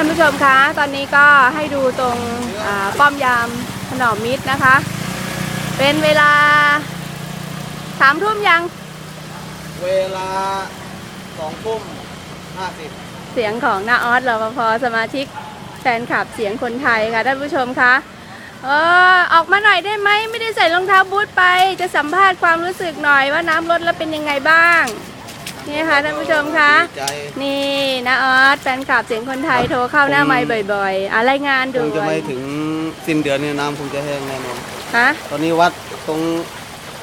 ท่านผู้ชมคะตอนนี้ก็ให้ดูตรงอ่าป้อมยามถนอมมิตรนะคะ เป็นเวลาสามทุ่มยัง เวลาสองทุ่มห้าสิบเสียงของนาออสรปภสมาชิกแฟนคลับเสียงคนไทยค่ะท่านผู้ชมคะเออออกมาหน่อยได้ไหมไม่ได้ใส่รองเท้าบูทไป จะสัมภาษณ์ความรู้สึกหน่อยว่าน้ำลดแล้วเป็นยังไงบ้าง นี่ค่ะท่านผู้ชมคะดีใจนี่นาออสแฟนคลับเสียงคนไทยโทรเข้าหน้าไมค์บ่อยๆ อะไรายงานคดูงจะไม่ถึงสิ้นเดือนนี้น้ำคงจะแห้งแน่นอนฮะตอนนี้วัดตรง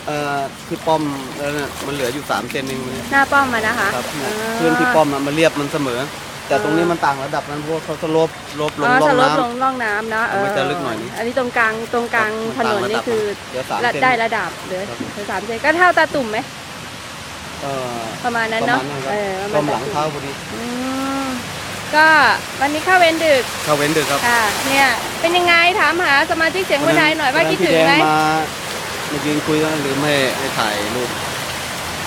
เอ่อที่ป้อมแล้วน่ะมันเหลืออยู่สามเซนเองวันนี้หน้าป้อมมานะคะครับเนี่ยอ่าพื้นที่ป้อมน่ะมันเรียบมันเสมอ แต่ตรงนี้มันต่างระดับนั้นเพราะว่าเขาสโลปลบลงอ๋อร่อสงลบน้ำลงร่องน้ำเนาะเออมันจะลึกหน่อยนึงอันนี้ตรงกลางตรงกลางถนนนี่คือเดี๋ยวสามระเซนได้ระดับเหลือครับเหลือสามเซนก็เท่าตาตุ่มไหม เอ่อประมาณนั้นประเนาะมาณนั้นครับเออประต้มาณมหลังตาตุ่มเท้าพอดีอืมก็วันนี้เข้าเวรดึกเข้าเว้นดึกครับค่ะ เนี่ย เป็นยังไงถามหาสมาชิกเสียงคนไทยหน่อยว่าคิดถึงไหมวันนั้นพี่แดมามายืนคุยกันลืมให้ให้ถ่ายรูป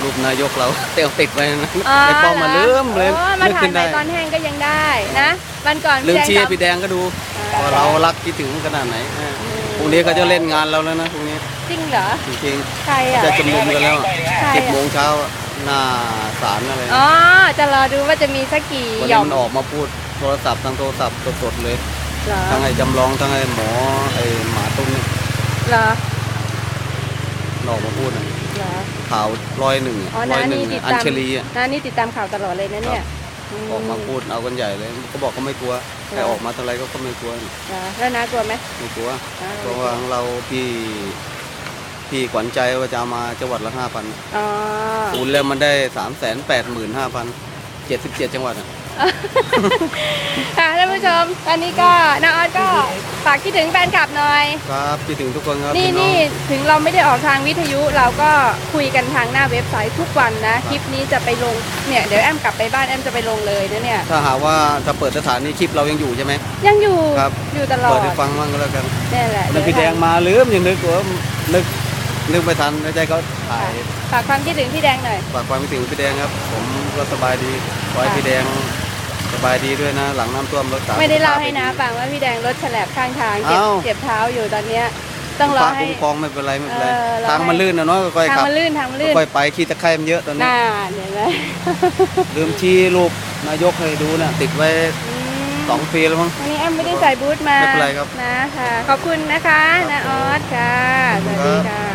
รูปนายกเรา เตียวติดไว้นะอ๋อไอ้ป้อมมาเหรลืมเลยโอ้มานึกถ่ายขึ้นไปได้ตอนแห้งก็ยังได้นะวันก่อนลืมพี่ชี้แดให้งพี่แดงก็ดูอ่าว่าเรารักคิดถึงขนาดไหนเออพรุ่งนี้เขาจะเล่นงานเราแล้วนะพรุ่งนี้จริงเหรอจริงใครๆอะ จะชุมนุมกันแล้วใครเจ็ดโมอะงเช้า หน้าศาลอะไรอ๋อ จะรอดูว่าจะมีสักกี่วันหย่นี้อมมันออกมาพูดโทรศัพท์ทางโทรศัพท์สดๆเลยเหรอทั้งไอ้จำลองทั้งไอ้หมอไอ้หมาตุ้มนี่เหรอมันออกมาพูดน่ะเหรอข่าวร้อยหนึ่งอ๋อร้น้าอยหนึ่นี่งติดอัญตามเชลีอะน้านี่ติดตามข่าวตลอดเลยนะเนี่ยออกมาพูดเอากันใหญ่เลยเขาบอกเขาไม่กลัวใครออกมาเท่าไรก็เขาไม่กลัวเหรอแล้วน้ากลัวไหมไม่กลัวอ่าเพราะว่าของเราพี่ พี่ขวัญใจว่าจะเอามาจังหวัดละห้าพันอ๋อคูณแล้วมันได้สามแสนแปดหมื่นห้าพันเจ็ดสิบเจ็ดจังหวัดอะ ค่ะท่านผู้ชมตอนนี้ก็น้าออสก็ฝากคิดถึงแฟนคลับหน่อย ครับพี่ถึงทุกคนครับนี่พี่น้อง นี่ถึงเราไม่ได้ออกทางวิทยุเราก็คุยกันทางหน้าเว็บไซต์ทุกวันนะ คลิปนี้จะไปลงเนี่ยเดี๋ยวแอมกลับไปบ้านแอมจะไปลงเลยนะเนี่ย ถ้าหากว่าจะเปิดสถานีคลิปเรายังอยู่ใช่ไหม ยังอยู่ครับ อยู่ตลอดเปิดให้ฟังบ้างก็แล้วกันนี่แหละแล้วพี่แดงมาลืมยังนึกว่านึก นึกไม่ทันในใจเขาถ่ายฝากความคิดถึงพี่แดงหน่อยฝากความคิดถึงพี่แดงครับ ผมก็สบายดีขอให้ค่ะพี่แดงสบายดีด้วยนะ หลังน้ำท่วมรถสาไม่ได้เล่าให้สุขนะภพฟังว่าพี่แดงรถฉลับข้างทางเจ็บเอ้าเจ็บเท้าอยู่ตอนเนี้ยต้องรอฟ้าให้คุ้มครองไม่เป็นไรไม่เป็นไรเออรอทางมันให้ลื่นนะเนาะค่อยๆทางขับมันลื่นทางมันลื่นค่อยๆไปขี้ตะไคร่มันเยอะตอนนี้น่าเห็นไหมลืมชี้รูปนายกให้ดูนะติดไว้อืมสองปีแล้วมั้งวันนี้แอมไม่ได้ใส่บูทมาไม่เป็นไรครับนะค่ะขอบคุณนะคะนะออสค่ะสวัสดีค่ะ